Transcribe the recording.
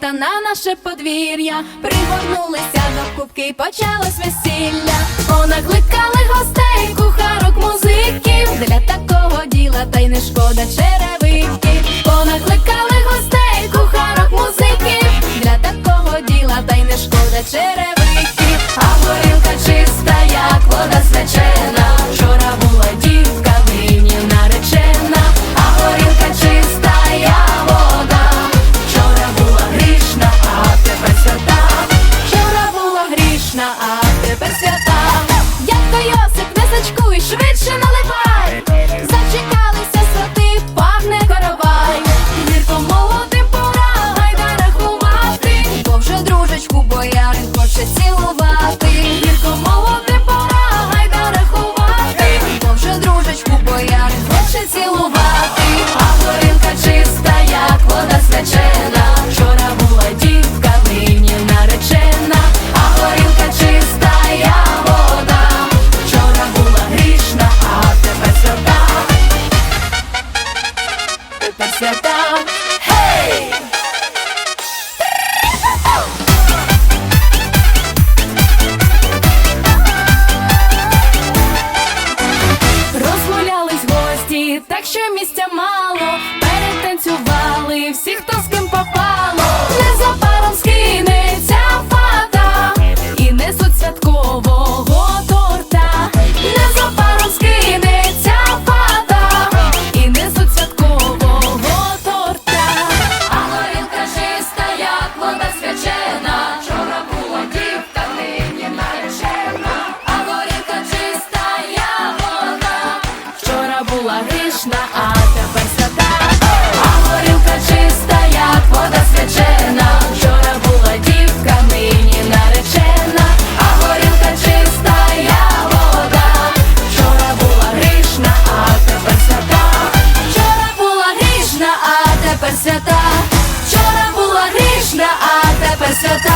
Та на наше подвір'я пригорнулися до кубки, почалось весілля. Понакликали гостей, кухарок, музиків для такого діла, та й не шкода. так що місця мало перетанцювали всіх хто. пишна, а тепер свята, а горілка чиста, як вода свячена. Вчора була дівка, нині наречена, а горілка чиста, я вода. Вчора була грішна, а тепер свята. Вчора була грішна, а тепер свята. Вчора була грішна, а тепер свята.